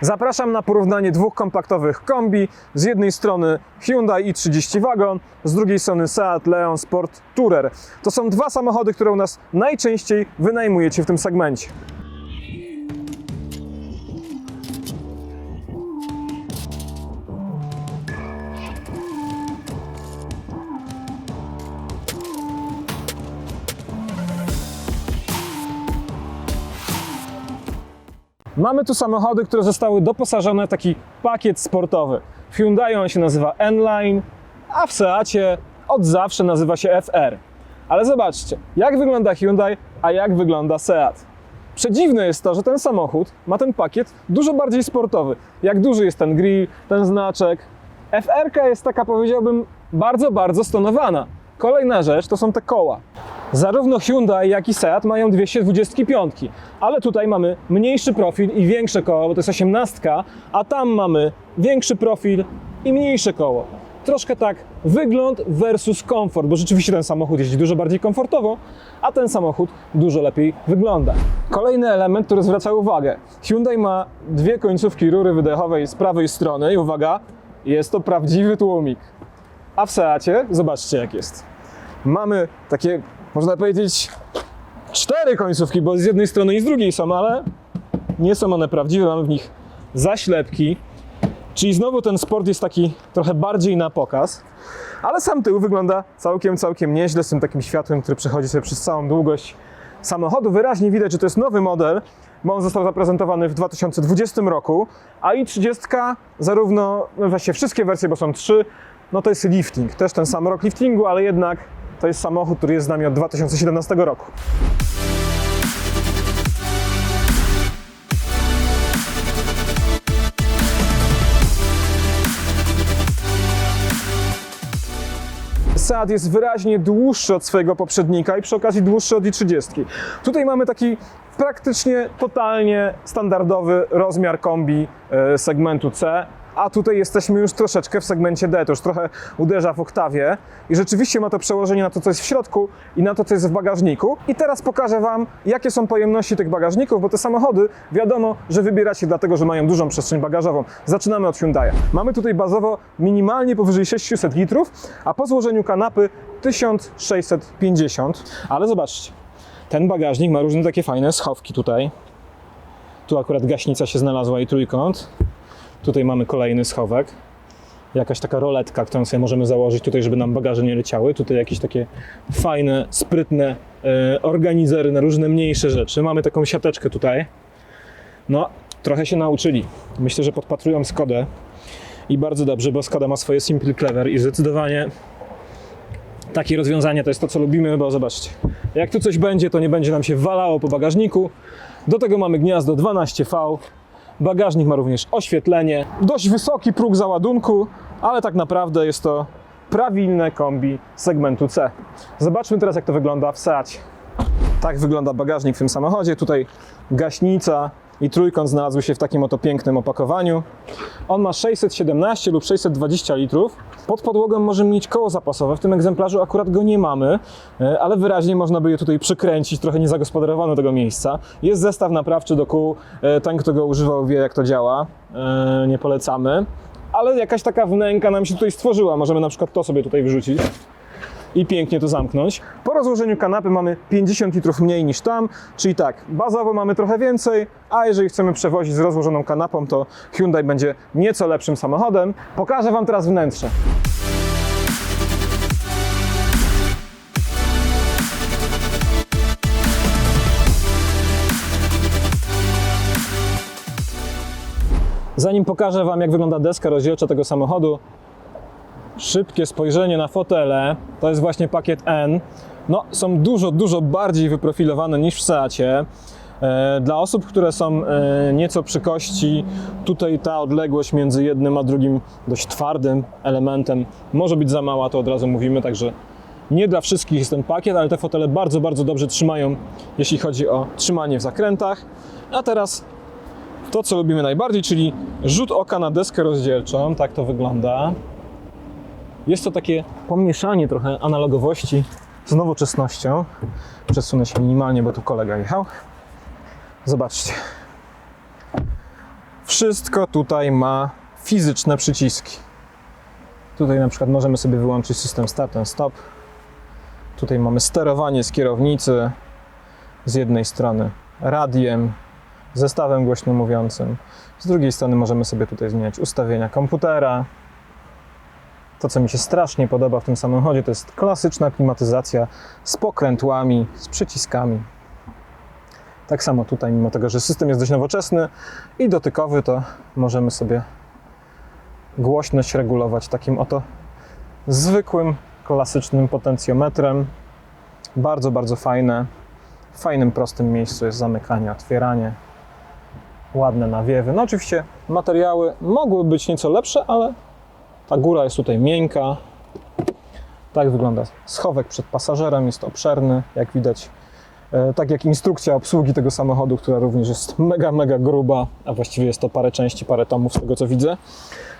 Zapraszam na porównanie dwóch kompaktowych kombi. Z jednej strony Hyundai i30 Wagon, z drugiej strony Seat Leon Sport Tourer. To są dwa samochody, które u nas najczęściej wynajmujecie w tym segmencie. Mamy tu samochody, które zostały doposażone w taki pakiet sportowy. W Hyundai on się nazywa N-Line, a w Seacie od zawsze nazywa się FR. Ale zobaczcie, jak wygląda Hyundai, a jak wygląda Seat. Przedziwne jest to, że ten samochód ma ten pakiet dużo bardziej sportowy. Jak duży jest ten grill, ten znaczek. FR jest taka, powiedziałbym, bardzo, bardzo stonowana. Kolejna rzecz to są te koła. Zarówno Hyundai, jak i Seat mają 225, ale tutaj mamy mniejszy profil i większe koło, bo to jest 18, a tam mamy większy profil i mniejsze koło. Troszkę tak wygląd versus komfort, bo rzeczywiście ten samochód jeździ dużo bardziej komfortowo, a ten samochód dużo lepiej wygląda. Kolejny element, który zwraca uwagę. Hyundai ma dwie końcówki rury wydechowej z prawej strony i uwaga, jest to prawdziwy tłumik. A w Seacie zobaczcie jak jest. Mamy takie, można powiedzieć, cztery końcówki, bo z jednej strony i z drugiej są, ale nie są one prawdziwe. Mamy w nich zaślepki, czyli znowu ten sport jest taki trochę bardziej na pokaz, ale sam tył wygląda całkiem, całkiem nieźle z tym takim światłem, który przechodzi sobie przez całą długość samochodu. Wyraźnie widać, że to jest nowy model, bo on został zaprezentowany w 2020 roku, a i 30 zarówno, no właściwie wszystkie wersje, bo są trzy, no to jest lifting, też ten sam rok liftingu, ale jednak to jest samochód, który jest z nami od 2017 roku. Seat jest wyraźnie dłuższy od swojego poprzednika i przy okazji dłuższy od i30. Tutaj mamy taki praktycznie totalnie standardowy rozmiar kombi e, segmentu C, a tutaj jesteśmy już troszeczkę w segmencie D, to już trochę uderza w oktawie i rzeczywiście ma to przełożenie na to, co jest w środku i na to, co jest w bagażniku. I teraz pokażę Wam, jakie są pojemności tych bagażników, bo te samochody wiadomo, że wybieracie dlatego, że mają dużą przestrzeń bagażową. Zaczynamy od Hyundai. Mamy tutaj bazowo minimalnie powyżej 600 litrów, a po złożeniu kanapy 1650, ale zobaczcie, ten bagażnik ma różne takie fajne schowki tutaj. Tu akurat gaśnica się znalazła i trójkąt. Tutaj mamy kolejny schowek. Jakaś taka roletka, którą sobie możemy założyć tutaj, żeby nam bagaże nie leciały. Tutaj jakieś takie fajne, sprytne e, organizery na różne mniejsze rzeczy. Mamy taką siateczkę tutaj. No, trochę się nauczyli. Myślę, że podpatrują Skodę. I bardzo dobrze, bo Skoda ma swoje Simple Clever i zdecydowanie takie rozwiązanie to jest to, co lubimy, bo zobaczcie, jak tu coś będzie, to nie będzie nam się walało po bagażniku. Do tego mamy gniazdo 12V. Bagażnik ma również oświetlenie, dość wysoki próg załadunku, ale tak naprawdę jest to prawilne kombi segmentu C. Zobaczmy teraz, jak to wygląda w Seacie. Tak wygląda bagażnik w tym samochodzie. Tutaj gaśnica i trójkąt znalazły się w takim oto pięknym opakowaniu. On ma 617 lub 620 litrów. Pod podłogą możemy mieć koło zapasowe. W tym egzemplarzu akurat go nie mamy, e, ale wyraźnie można by je tutaj przykręcić. Trochę nie zagospodarowano tego miejsca. Jest zestaw naprawczy do kół. E, Ten, kto go używał, wie, jak to działa. E, Nie polecamy. Ale jakaś taka wnęka nam się tutaj stworzyła. Możemy na przykład to sobie tutaj wyrzucić i pięknie to zamknąć. Po rozłożeniu kanapy mamy 50 litrów mniej niż tam, czyli tak, bazowo mamy trochę więcej, a jeżeli chcemy przewozić z rozłożoną kanapą, to Hyundai będzie nieco lepszym samochodem. Pokażę Wam teraz wnętrze. Zanim pokażę Wam, jak wygląda deska rozdzielcza tego samochodu, szybkie spojrzenie na fotele, to jest właśnie pakiet N. No, są dużo, dużo bardziej wyprofilowane niż w Seacie. E, Dla osób, które są e, nieco przy kości, tutaj ta odległość między jednym a drugim dość twardym elementem może być za mała, to od razu mówimy, także nie dla wszystkich jest ten pakiet, ale te fotele bardzo, bardzo dobrze trzymają, jeśli chodzi o trzymanie w zakrętach. A teraz to, co lubimy najbardziej, czyli rzut oka na deskę rozdzielczą, tak to wygląda. Jest to takie pomieszanie trochę analogowości z nowoczesnością. Przesunę się minimalnie, bo tu kolega jechał. Zobaczcie. Wszystko tutaj ma fizyczne przyciski. Tutaj na przykład możemy sobie wyłączyć system start and stop. Tutaj mamy sterowanie z kierownicy z jednej strony radiem, zestawem głośno mówiącym. Z drugiej strony możemy sobie tutaj zmieniać ustawienia komputera. To, co mi się strasznie podoba w tym samochodzie, to jest klasyczna klimatyzacja z pokrętłami, z przyciskami. Tak samo tutaj, mimo tego, że system jest dość nowoczesny i dotykowy, to możemy sobie głośność regulować takim oto zwykłym, klasycznym potencjometrem. Bardzo, bardzo fajne. W fajnym, prostym miejscu jest zamykanie, otwieranie. Ładne nawiewy. No oczywiście materiały mogły być nieco lepsze, ale ta góra jest tutaj miękka. Tak wygląda schowek przed pasażerem, jest obszerny, jak widać. E, Tak jak instrukcja obsługi tego samochodu, która również jest mega, mega gruba, a właściwie jest to parę części, parę tomów z tego co widzę.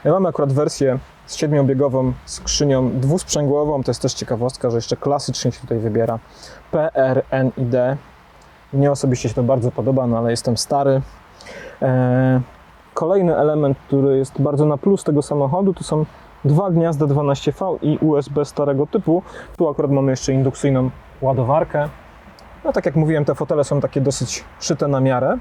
Ja mamy akurat wersję z siedmiobiegową skrzynią dwusprzęgłową. To jest też ciekawostka, że jeszcze klasycznie się tutaj wybiera PRNID. Mnie osobiście się to bardzo podoba, no ale jestem stary. Eee, Kolejny element, który jest bardzo na plus tego samochodu, to są dwa gniazda 12V i USB starego typu. Tu akurat mamy jeszcze indukcyjną ładowarkę. No tak jak mówiłem, te fotele są takie dosyć szyte na miarę,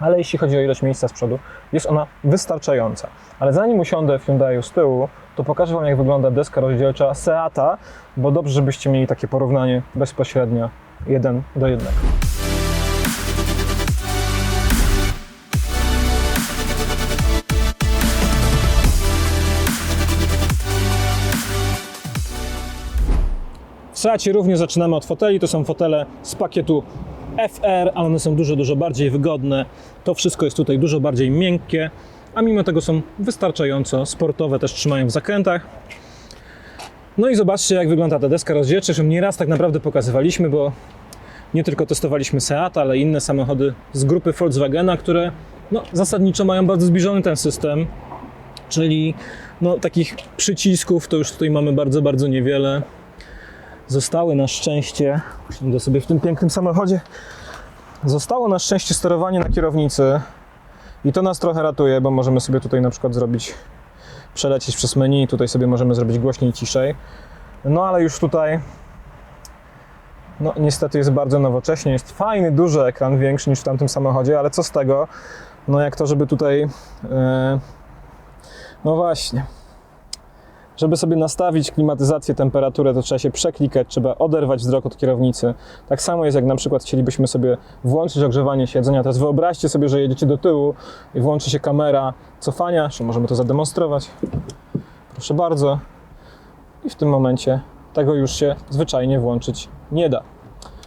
ale jeśli chodzi o ilość miejsca z przodu, jest ona wystarczająca. Ale zanim usiądę w Hyundaiu z tyłu, to pokażę Wam, jak wygląda deska rozdzielcza Seata, bo dobrze, żebyście mieli takie porównanie bezpośrednio jeden do jednego. Seacie również zaczynamy od foteli. To są fotele z pakietu FR, ale one są dużo, dużo bardziej wygodne. To wszystko jest tutaj dużo bardziej miękkie, a mimo tego są wystarczająco sportowe, też trzymają w zakrętach. No i zobaczcie, jak wygląda ta deska rozdzielcza, że nieraz tak naprawdę pokazywaliśmy, bo nie tylko testowaliśmy Seat, ale inne samochody z grupy Volkswagena, które no, zasadniczo mają bardzo zbliżony ten system, czyli no, takich przycisków to już tutaj mamy bardzo, bardzo niewiele zostały na szczęście, usiądę sobie w tym pięknym samochodzie, zostało na szczęście sterowanie na kierownicy i to nas trochę ratuje, bo możemy sobie tutaj na przykład zrobić, przelecieć przez menu, tutaj sobie możemy zrobić głośniej, ciszej. No ale już tutaj, no niestety jest bardzo nowocześnie, jest fajny, duży ekran, większy niż w tamtym samochodzie, ale co z tego, no jak to, żeby tutaj, e, no właśnie, żeby sobie nastawić klimatyzację, temperaturę, to trzeba się przeklikać, trzeba oderwać wzrok od kierownicy. Tak samo jest, jak na przykład chcielibyśmy sobie włączyć ogrzewanie siedzenia. Teraz wyobraźcie sobie, że jedziecie do tyłu i włączy się kamera cofania, czy możemy to zademonstrować. Proszę bardzo. I w tym momencie tego już się zwyczajnie włączyć nie da.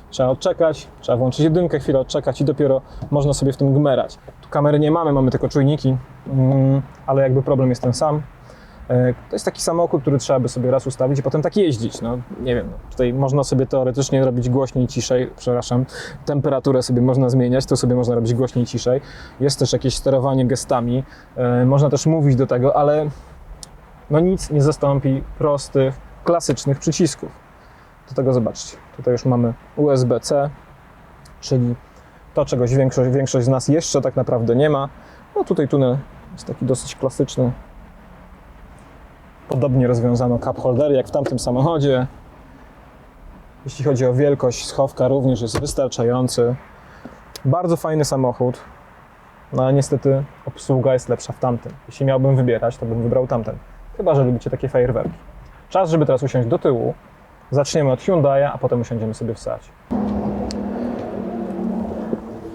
Trzeba odczekać, trzeba włączyć jedynkę, chwilę odczekać i dopiero można sobie w tym gmerać. Tu kamery nie mamy, mamy tylko czujniki, mm, ale jakby problem jest ten sam. E, To jest taki samochód, który trzeba by sobie raz ustawić i potem tak jeździć. No, nie wiem, no, tutaj można sobie teoretycznie robić głośniej, ciszej, przepraszam, temperaturę sobie można zmieniać, to sobie można robić głośniej, ciszej. Jest też jakieś sterowanie gestami, e, można też mówić do tego, ale no nic nie zastąpi prostych, klasycznych przycisków. Do tego zobaczcie, tutaj już mamy USB-C, czyli to, czegoś większość, większość z nas jeszcze tak naprawdę nie ma. No tutaj tunel jest taki dosyć klasyczny, Podobnie rozwiązano cup holdery jak w tamtym samochodzie. Jeśli chodzi o wielkość schowka również jest wystarczający. Bardzo fajny samochód. No ale niestety obsługa jest lepsza w tamtym. Jeśli miałbym wybierać, to bym wybrał tamten. Chyba, że lubicie takie fajerwerki. Czas, żeby teraz usiąść do tyłu. Zaczniemy od Hyundai'a, a potem usiądziemy sobie w.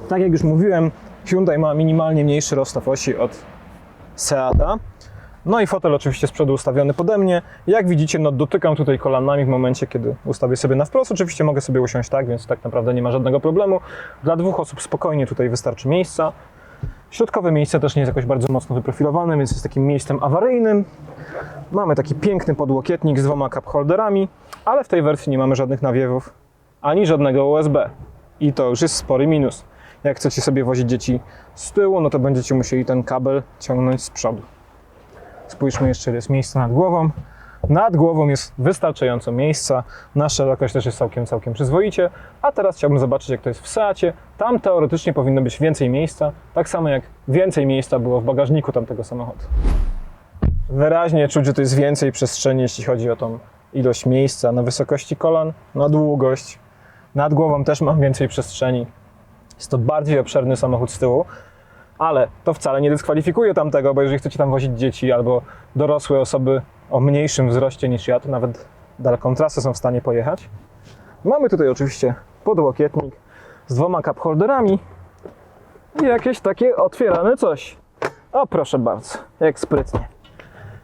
Tak jak już mówiłem, Hyundai ma minimalnie mniejszy rozstaw osi od Seata. No i fotel oczywiście z przodu ustawiony pode mnie. Jak widzicie, no dotykam tutaj kolanami w momencie, kiedy ustawię sobie na wprost. Oczywiście mogę sobie usiąść tak, więc tak naprawdę nie ma żadnego problemu. Dla dwóch osób spokojnie tutaj wystarczy miejsca. Środkowe miejsce też nie jest jakoś bardzo mocno wyprofilowane, więc jest takim miejscem awaryjnym. Mamy taki piękny podłokietnik z dwoma cup holderami, ale w tej wersji nie mamy żadnych nawiewów ani żadnego USB. I to już jest spory minus. Jak chcecie sobie wozić dzieci z tyłu, no to będziecie musieli ten kabel ciągnąć z przodu. Spójrzmy jeszcze, jest miejsca nad głową. Nad głową jest wystarczająco miejsca, na szerokość też jest całkiem, całkiem przyzwoicie. A teraz chciałbym zobaczyć, jak to jest w Seacie. Tam teoretycznie powinno być więcej miejsca, tak samo jak więcej miejsca było w bagażniku tamtego samochodu. Wyraźnie czuć, że to jest więcej przestrzeni, jeśli chodzi o tą ilość miejsca na wysokości kolan, na długość. Nad głową też mam więcej przestrzeni. Jest to bardziej obszerny samochód z tyłu, ale to wcale nie dyskwalifikuje tamtego, bo jeżeli chcecie tam wozić dzieci albo dorosłe osoby o mniejszym wzroście niż ja, to nawet daleką trasę są w stanie pojechać. Mamy tutaj oczywiście podłokietnik z dwoma cup holderami i jakieś takie otwierane coś. O, proszę bardzo, jak sprytnie.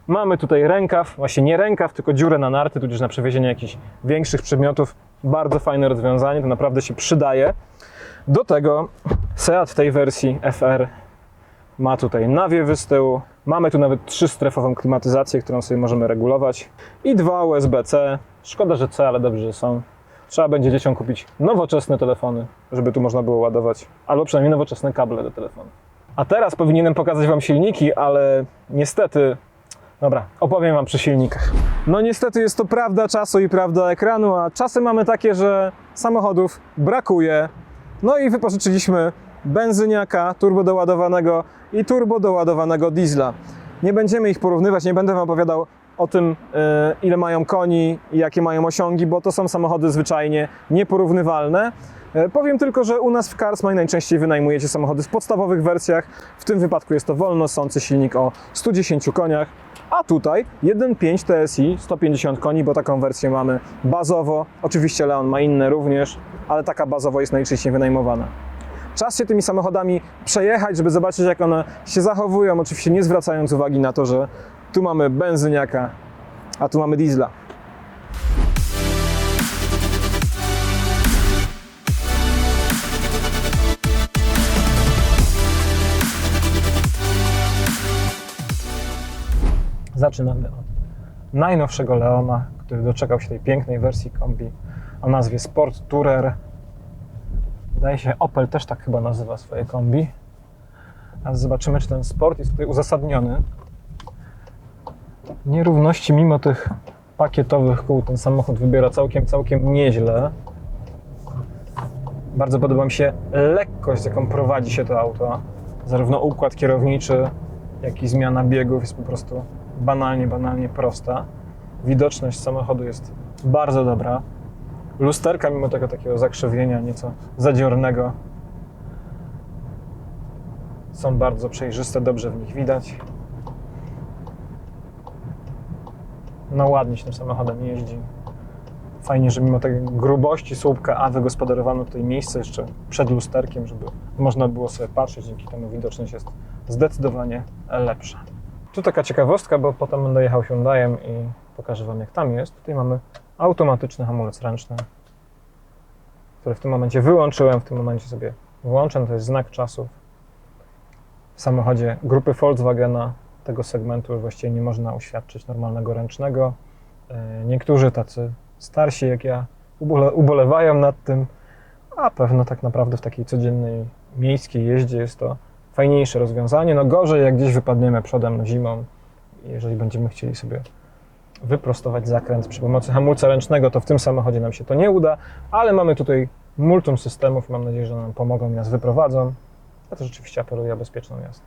Mamy tutaj rękaw, właśnie nie rękaw, tylko dziurę na narty, tudzież na przewiezienie jakichś większych przedmiotów. Bardzo fajne rozwiązanie, to naprawdę się przydaje. Do tego Seat w tej wersji FR ma tutaj nawiewy z tyłu. Mamy tu nawet trzystrefową klimatyzację, którą sobie możemy regulować. I dwa USB-C. Szkoda, że C, ale dobrze, że są. Trzeba będzie dzieciom kupić nowoczesne telefony, żeby tu można było ładować. Albo przynajmniej nowoczesne kable do telefonu. A teraz powinienem pokazać Wam silniki, ale niestety Dobra, opowiem Wam przy silnikach. No niestety jest to prawda czasu i prawda ekranu, a czasy mamy takie, że samochodów brakuje. No i wypożyczyliśmy benzyniaka turbodoładowanego i turbodoładowanego diesla. Nie będziemy ich porównywać, nie będę Wam opowiadał o tym, e, ile mają koni i jakie mają osiągi, bo to są samochody zwyczajnie nieporównywalne. E, Powiem tylko, że u nas w Carsmine najczęściej wynajmujecie samochody w podstawowych wersjach. W tym wypadku jest to wolno sący silnik o 110 koniach, a tutaj 1.5 TSI 150 koni, bo taką wersję mamy bazowo. Oczywiście Leon ma inne również, ale taka bazowo jest najczęściej wynajmowana. Czas się tymi samochodami przejechać, żeby zobaczyć, jak one się zachowują, oczywiście nie zwracając uwagi na to, że tu mamy benzyniaka, a tu mamy diesla. Zaczynamy od najnowszego Leona, który doczekał się tej pięknej wersji kombi o nazwie Sport Tourer. Wydaje się, Opel też tak chyba nazywa swoje kombi. Ale zobaczymy, czy ten sport jest tutaj uzasadniony. Nierówności mimo tych pakietowych kół ten samochód wybiera całkiem, całkiem nieźle. Bardzo podoba mi się lekkość, z jaką prowadzi się to auto. Zarówno układ kierowniczy, jak i zmiana biegów jest po prostu banalnie, banalnie prosta. Widoczność samochodu jest bardzo dobra. Lusterka, mimo tego takiego zakrzywienia, nieco zadziornego, są bardzo przejrzyste, dobrze w nich widać. No ładnie się tym samochodem jeździ. Fajnie, że mimo tej grubości słupka A wygospodarowano tutaj miejsce jeszcze przed lusterkiem, żeby można było sobie patrzeć, dzięki temu widoczność jest zdecydowanie lepsza. Tu taka ciekawostka, bo potem będę jechał Hyundaiem i pokażę Wam jak tam jest. Tutaj mamy automatyczny hamulec ręczny, który w tym momencie wyłączyłem, w tym momencie sobie włączę, to jest znak czasów. W samochodzie grupy Volkswagena tego segmentu właściwie nie można uświadczyć normalnego ręcznego. E, Niektórzy tacy starsi jak ja ubole, ubolewają nad tym, a pewno tak naprawdę w takiej codziennej miejskiej jeździe jest to fajniejsze rozwiązanie. No gorzej jak gdzieś wypadniemy przodem zimą, jeżeli będziemy chcieli sobie wyprostować zakręt przy pomocy hamulca ręcznego, to w tym samochodzie nam się to nie uda, ale mamy tutaj multum systemów mam nadzieję, że nam pomogą i nas wyprowadzą. Ja też oczywiście apeluję o bezpieczną jazdę.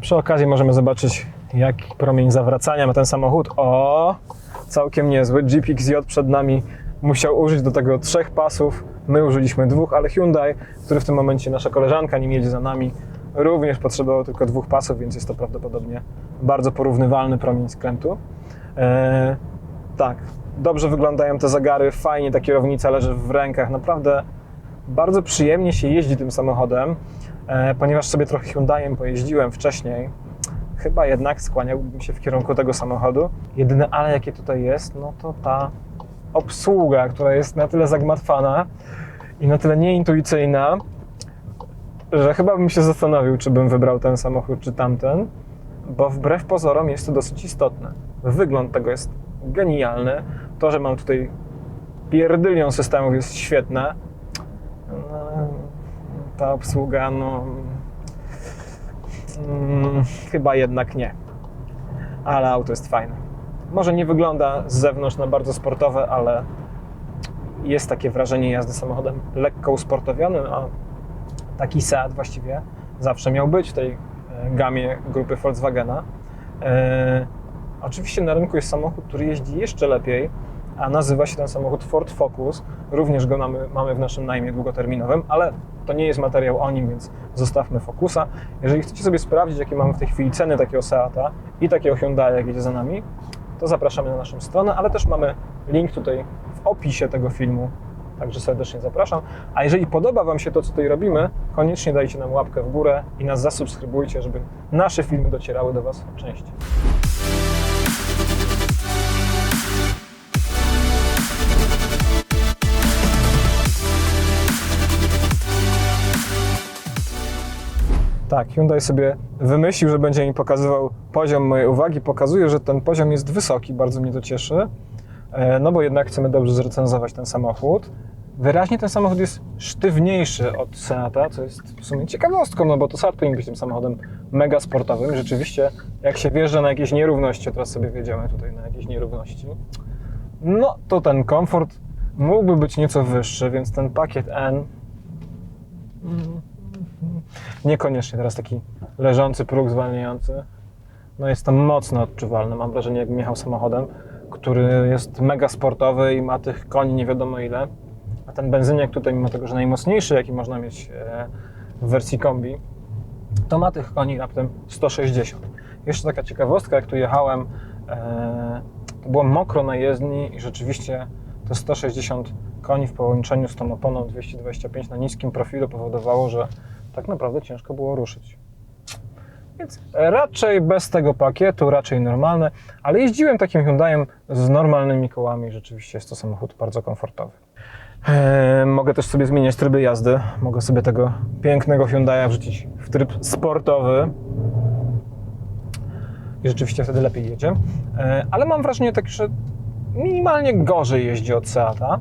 Przy okazji możemy zobaczyć, jaki promień zawracania ma ten samochód. O, całkiem niezły. Jeep XJ przed nami musiał użyć do tego trzech pasów. My użyliśmy dwóch, ale Hyundai, który w tym momencie nasza koleżanka nim jedzie za nami, również potrzebował tylko dwóch pasów, więc jest to prawdopodobnie bardzo porównywalny promień skrętu. Eee, tak, dobrze wyglądają te zagary, fajnie ta kierownica leży w rękach, naprawdę bardzo przyjemnie się jeździ tym samochodem, e, ponieważ sobie trochę Hyundaiem pojeździłem wcześniej. Chyba jednak skłaniałbym się w kierunku tego samochodu. Jedyne ale jakie tutaj jest, no to ta obsługa, która jest na tyle zagmatwana i na tyle nieintuicyjna, że chyba bym się zastanowił, czy bym wybrał ten samochód, czy tamten, bo wbrew pozorom jest to dosyć istotne. Wygląd tego jest genialny. To, że mam tutaj pierdylion systemów jest świetne. No, ta obsługa, no... Mm, chyba jednak nie. Ale auto jest fajne. Może nie wygląda z zewnątrz na bardzo sportowe, ale jest takie wrażenie jazdy samochodem lekko usportowionym, a taki Seat właściwie zawsze miał być w tej e, gamie grupy Volkswagena. E, oczywiście na rynku jest samochód, który jeździ jeszcze lepiej, a nazywa się ten samochód Ford Focus. Również go mamy, mamy w naszym najmie długoterminowym, ale to nie jest materiał o nim, więc zostawmy Focusa. Jeżeli chcecie sobie sprawdzić, jakie mamy w tej chwili ceny takiego Seata i takiego Hyundai, jak jedzie za nami, to zapraszamy na naszą stronę, ale też mamy link tutaj w opisie tego filmu, także serdecznie zapraszam. A jeżeli podoba Wam się to, co tutaj robimy, koniecznie dajcie nam łapkę w górę i nas zasubskrybujcie, żeby nasze filmy docierały do Was częściej. Tak, Hyundai sobie wymyślił, że będzie mi pokazywał poziom mojej uwagi. Pokazuje, że ten poziom jest wysoki, bardzo mnie to cieszy. E, No bo jednak chcemy dobrze zrecenzować ten samochód. Wyraźnie ten samochód jest sztywniejszy od Seata, co jest w sumie ciekawostką, no bo to Seat powinien być tym samochodem mega sportowym. Rzeczywiście, jak się wjeżdża na jakieś nierówności, teraz sobie wjedziemy tutaj na jakieś nierówności, no to ten komfort mógłby być nieco wyższy, więc ten pakiet N Niekoniecznie teraz taki leżący próg zwalniający. No jest to mocno odczuwalny. Mam wrażenie, jakbym jechał samochodem, który jest mega sportowy i ma tych koni nie wiadomo ile. A ten benzyniak tutaj, mimo tego, że najmocniejszy, jaki można mieć e, w wersji kombi, to ma tych koni raptem 160. Jeszcze taka ciekawostka, jak tu jechałem, e, to było mokro na jezdni i rzeczywiście te 160 koni w połączeniu z tą oponą 225 na niskim profilu powodowało, że tak naprawdę ciężko było ruszyć. Więc raczej bez tego pakietu, raczej normalne, ale jeździłem takim Hyundaiem z normalnymi kołami. Rzeczywiście jest to samochód bardzo komfortowy. Eee, mogę też sobie zmieniać tryby jazdy. Mogę sobie tego pięknego Hyundai'a wrzucić w tryb sportowy. I rzeczywiście wtedy lepiej jedzie. Eee, ale mam wrażenie tak, że minimalnie gorzej jeździ od Seata.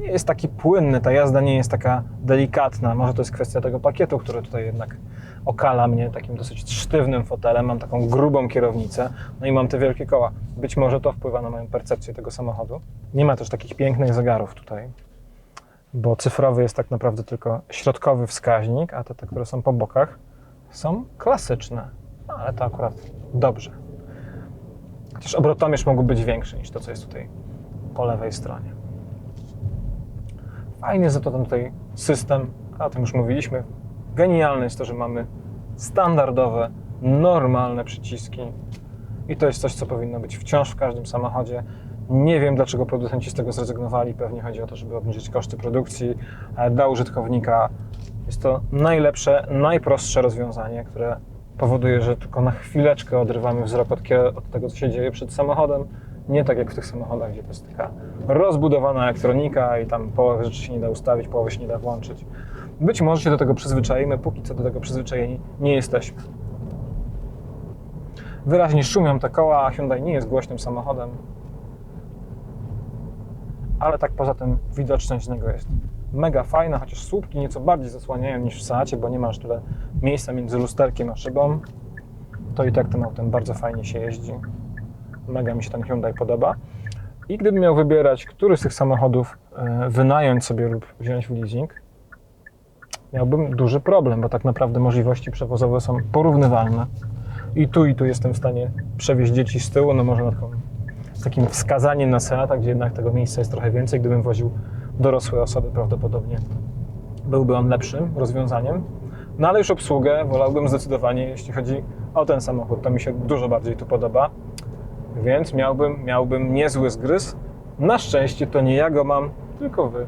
Nie jest taki płynny, ta jazda nie jest taka delikatna. Może to jest kwestia tego pakietu, który tutaj jednak okala mnie takim dosyć sztywnym fotelem. Mam taką grubą kierownicę, no i mam te wielkie koła. Być może to wpływa na moją percepcję tego samochodu. Nie ma też takich pięknych zegarów tutaj, bo cyfrowy jest tak naprawdę tylko środkowy wskaźnik, a te, te które są po bokach, są klasyczne. No, ale to akurat dobrze. Chociaż obrotomierz mógłby być większy niż to, co jest tutaj po lewej stronie. Fajnie za to ten tutaj system, a o tym już mówiliśmy. Genialne jest to, że mamy standardowe, normalne przyciski. I to jest coś, co powinno być wciąż w każdym samochodzie. Nie wiem, dlaczego producenci z tego zrezygnowali. Pewnie chodzi o to, żeby obniżyć koszty produkcji dla użytkownika. Jest to najlepsze, najprostsze rozwiązanie, które powoduje, że tylko na chwileczkę odrywamy wzrok od, od tego, co się dzieje przed samochodem. Nie tak jak w tych samochodach, gdzie to jest taka rozbudowana elektronika i tam połowy rzeczy się nie da ustawić, połowy się nie da włączyć. Być może się do tego przyzwyczaimy, póki co do tego przyzwyczajeni nie jesteśmy. Wyraźnie szumią te koła, a Hyundai nie jest głośnym samochodem. Ale tak poza tym widoczność z niego jest mega fajna, chociaż słupki nieco bardziej zasłaniają niż w Seacie, bo nie masz tyle miejsca między lusterkiem a szybą. To i tak tym autem bardzo fajnie się jeździ. Mega mi się ten Hyundai podoba. I gdybym miał wybierać, który z tych samochodów e, wynająć sobie lub wziąć w leasing, miałbym duży problem, bo tak naprawdę możliwości przewozowe są porównywalne. I tu i tu jestem w stanie przewieźć dzieci z tyłu, no może na z takim wskazaniem na Seata, gdzie jednak tego miejsca jest trochę więcej. Gdybym woził dorosłe osoby, prawdopodobnie byłby on lepszym rozwiązaniem. No ale już obsługę wolałbym zdecydowanie, jeśli chodzi o ten samochód. To mi się dużo bardziej tu podoba, więc miałbym, miałbym niezły zgryz. Na szczęście to nie ja go mam, tylko wy.